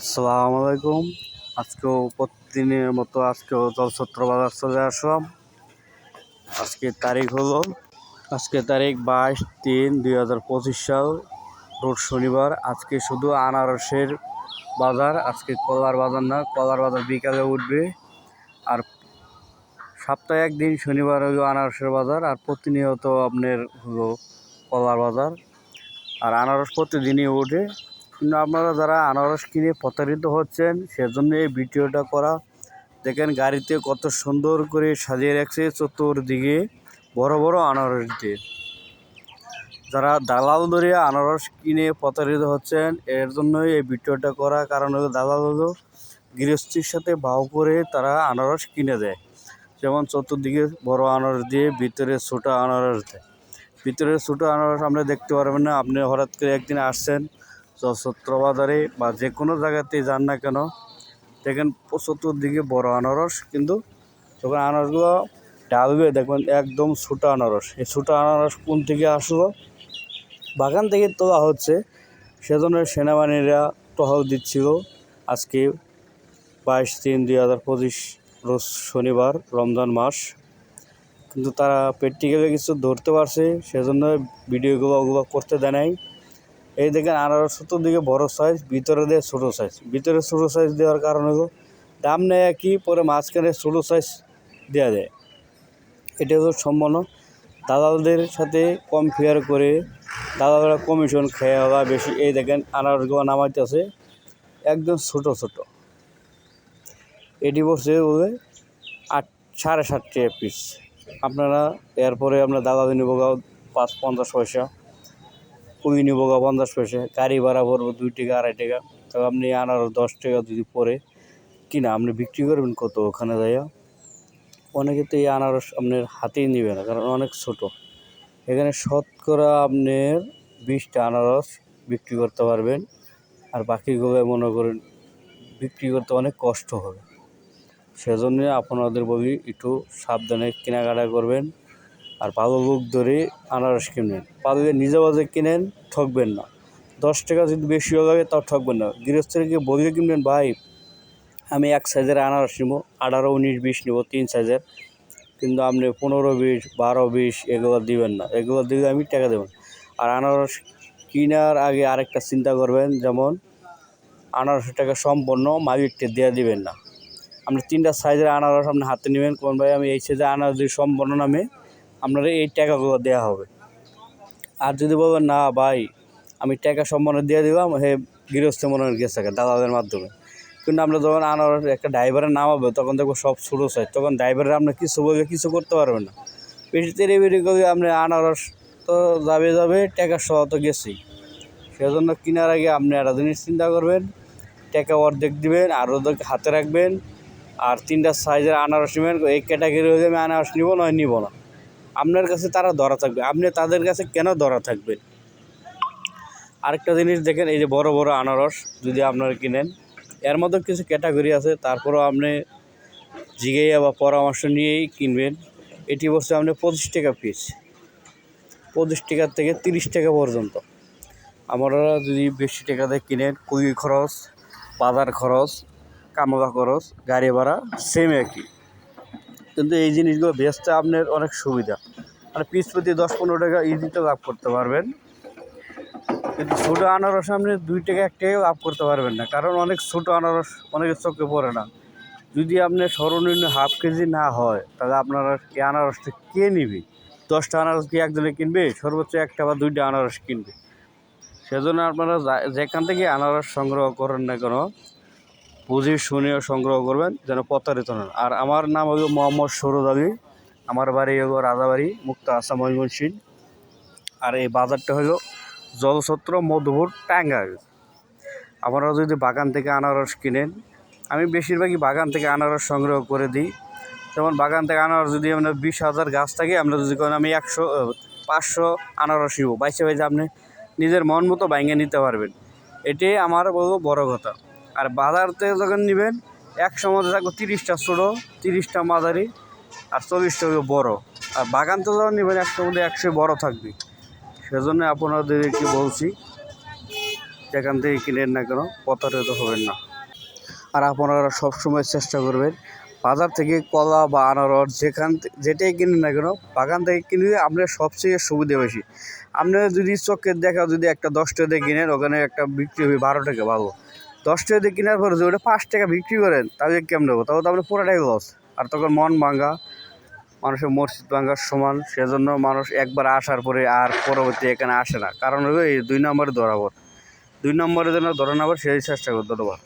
আসসালামু আলাইকুম। আজকেও প্রতিদিনের মতো আজকেও জলছত্র বাজার চলে আসলাম। আজকে তারিখ হলো, আজকে তারিখ বাইশ তিন দুই হাজার পঁচিশ সাল, রোজ শনিবার। আজকে শুধু আনারসের বাজার, আজকে কলার বাজার না, কলার বাজার বিকালে উঠবে। আর সপ্তাহে একদিন শনিবার হলো আনারসের বাজার, আর প্রতিনিয়ত আপনার হলো কলার বাজার। আর আনারস প্রতিদিনই ওঠে। কিন্তু আপনারা যারা আনারস কিনে প্রতারিত হচ্ছেন, সেজন্য এই ভিডিওটা করা। দেখেন গাড়িতে কত সুন্দর করে সাজিয়ে রাখছে চতুর্দিকে বড় বড় আনারস দিয়ে যারা দালাল ধরে আনারস কিনে প্রতারিত হচ্ছেন, এর জন্যই এই ভিডিওটা করা। কারণ দালাল হলো গৃহস্থীর সাথে ভাও করে তারা আনারস কিনে দেয়। যেমন চতুর্দিকে বড় আনারস দিয়ে, ভিতরে ছোটো আনারস দেয়। ভিতরে ছোটো আনারস আপনি দেখতে পারবেন না, আপনি হঠাৎ করে একদিন আসছেন চত্র বাজারে বা যে কোনো জায়গাতে যান না কেন, দেখেন চতুর্দিকে বড় আনারস, কিন্তু যখন আনারসগুলো ডালবে দেখবেন একদম ছোটো আনারস। এই ছোটো আনারস কোন থেকে আসলো? বাগান থেকে তোলা হচ্ছে। সেজন্য সেনাবাহিনীরা টহল দিচ্ছিল। আজকে বাইশ তিন দুই হাজার পঁচিশ রোজ শনিবার, রমজান মাস। কিন্তু তারা প্র্যাকটিক্যালি কিছু ধরতে পারছে, সেজন্য ভিডিওগুলো ওগুলো করতে দেয় নাই। এই দেখেন আনারস দিকে বড় সাইজ ভিতরে দেয় ছোটো সাইজ ভিতরে ছোটো সাইজ দেওয়ার কারণ হলো, দাম নেয় একই, পরে মাঝখানে ছোটো সাইজ দেওয়া যায়। এটা হলো সম্মান দালালদের সাথে কম ফেয়ার করে দালালরা কমিশন খেয়ে বা বেশি। এই দেখেন আনারসগুলো নামাইতেছে, একদম ছোটো ছোটো। এটি বসে বলে আট, সাড়ে সাত টাকা পিস আপনারা এরপরে আপনার দাদা গাও পাঁচ, পঞ্চাশ পয়সা। কুড়ি নেব গা, পঞ্চাশ পয়সা। গাড়ি ভাড়া পড়ব দুই টাকা, আড়াই টাকা। তো আপনি আনারস দশ টাকা যদি পরে কিনা, আপনি বিক্রি করবেন কত ওখানে যাইয়া? অনেকে তো এই আনারস আপনার হাতেই নেবে না, কারণ অনেক ছোট। এখানে শতকরা আপনার বিশটা আনারস বিক্রি করতে পারবেন। আর বাকিগুলো মনে করেন বিক্রি করতে অনেক কষ্ট হবে। সেজন্য আপনাদের বলি একটু সাবধানে কেনাকাটা করবেন। আর ভালো লোক ধরে আনারস কিনবেন পারলে নিজে বাজে কিনেন, ঠকবেন না। দশ টাকা যদি বেশিও লাগে, তাও ঠকবেন না। গৃহস্থকে বলে কিনবেন, ভাই, আমি এক সাইজের আনারস নেব, আঠারো, উনিশ, বিশ নেব, তিন সাইজের কিন্তু আপনি পনেরো, বিশ, বারো, বিশ, এগুলো দিবেন না। এগুলো দিলে আমি টাকা দেবেন আর আনারস কেনার আগে আরেকটা চিন্তা করবেন, যেমন আনারসের টাকা সম্পূর্ণ মালিককে দেওয়া দিবেন না। আপনি তিনটা সাইজের আনারস আপনি হাতে নেবেন, কোন ভাই, আমি এই সাইজের আনারস যদি সম্পূর্ণ নামে আপনারা এই টাকাগুলো দেওয়া হবে। আর যদি বলবেন, না ভাই, আমি টাকা সম্পূর্ণ দিয়ে দিলাম, হে গৃহস্থ মনে গেছে দালালের মাধ্যমে। কিন্তু আমরা যখন আনারস একটা ড্রাইভারের নামাবো তখন দেখব সব ছোটো সাইজ তখন ড্রাইভারের আপনার কিছু বলবে কিছু করতে পারবেন না। বেশি তেরে বেরি করে আপনি আনারস তো যাবে যাবে টাকা সহ তো গেছেই। সেজন্য কেনার আগে আপনি একটা জিনিস চিন্তা করবেন, টাকা অর্ধেক দিবেন আর ওদের হাতে রাখবেন। আর তিনটা সাইজের আনারস নেবেন, এই ক্যাটাগরি হয়ে আমি আনারস নিব, নয় নিব না। আপনার কাছে তারা ধরা থাকবে। আপনি তাদের কাছে কেন ধরা থাকবেন? আরেকটা জিনিস দেখেন, এই যে বড় বড় আনারস যদি আপনারা কিনেন, এর মধ্যে কিছু ক্যাটাগরি আছে, তারপরেও আপনি জিগাইয়া বা পরামর্শ নিয়েই কিনবেন। এটি বসছে আপনি পঁচিশ টাকা পিস পঁচিশ টাকা থেকে তিরিশ টাকা পর্যন্ত। আমরা যদি বেশি টাকাতে কিনেন, কুড়ি খরচ, বাজার খরচ, কামলা খরচ, গাড়ি ভাড়া সেম একই। কিন্তু এই জিনিসগুলো বেচতে আপনার অনেক সুবিধা। মানে পিস প্রতি দশ পনেরো টাকা ইজিতে লাভ করতে পারবেন। কিন্তু ছোটো আনারস আপনি দুই টাকা, এক টাকা লাভ করতে পারবেন না। কারণ অনেক ছোটো আনারস অনেকের চোখে পড়ে না। যদি আপনি সর্বনিম্ন হাফ কেজি না হয়, তাহলে আপনারা এই আনারসটা কে নিবে? দশটা আনারস কি একজনে কিনবে? সর্বোচ্চ একটা বা দুইটা আনারস কিনবে। সেজন্য আপনারা যেখান থেকে আনারস সংগ্রহ করেন না কেন বুঝে শুনেও সংগ্রহ করবেন, যেন প্রতারিত নন আর আমার নাম হলো মোহাম্মদ সরোজ আলী। আমার বাড়ি হলো রাজাবাড়ি, মুক্ত আসাম ময়মনসিংহ। আর এই বাজারটা হলো জলছত্র মধুপুর টাঙ্গাইল। আপনারা যদি বাগান থেকে আনারস কিনেন, আমি বেশিরভাগই বাগান থেকে আনারস সংগ্রহ করে দিই। যেমন বাগান থেকে আনারস যদি আমরা বিশ হাজার গাছ থাকে, আমরা যদি করেন আমি একশো পাঁচশো আনারস নিব। বাইশে বাইশে আপনি নিজের মন মতো বাইঙ্গে নিতে পারবেন। এটাই আমার বড় কথা। আর বাজার থেকে যখন নেবেন একশো মধ্যে থাকবে তিরিশটা ছোটো, তিরিশটা মাঝারি আর চল্লিশটা হলো বড়। আর বাগান তো যখন নেবেন একশোর মধ্যে একশো বড় থাকবে। সেজন্য আপনাদেরকে বলছি, যেখান থেকে কিনেন না কেন প্রতারিত হবেন না। আর আপনারা সবসময় চেষ্টা করবেন, বাজার থেকে কলা বা আনারস যেখান যেটাই কিনুন না কেন, বাগান থেকে কিনলে আপনার সবচেয়ে সুবিধা বেশি। আপনারা যদি চোখের দেখা যদি একটা দশ টাকা কিনেন, ওখানে একটা বিক্রি হবে বারো টাকা ভালো। দশ টাকা দিয়ে কেনার পরে যদি ওটা পাঁচ টাকা বিক্রি করেন, তাহলে কেমন দেবো তাহলে তো আপনার পুরোটাই লস আর তখন মন ভাঙ্গা। মানুষের মসজিদ ভাঙ্গার সমান। সেজন্য মানুষ একবার আসার পরে আর পরবর্তী এখানে আসে না। কারণ হলো এই দুই নম্বরে ধরাবো দুই নম্বরে যেন ধরে নেবার সেই চেষ্টা করতে ধন্যবাদ।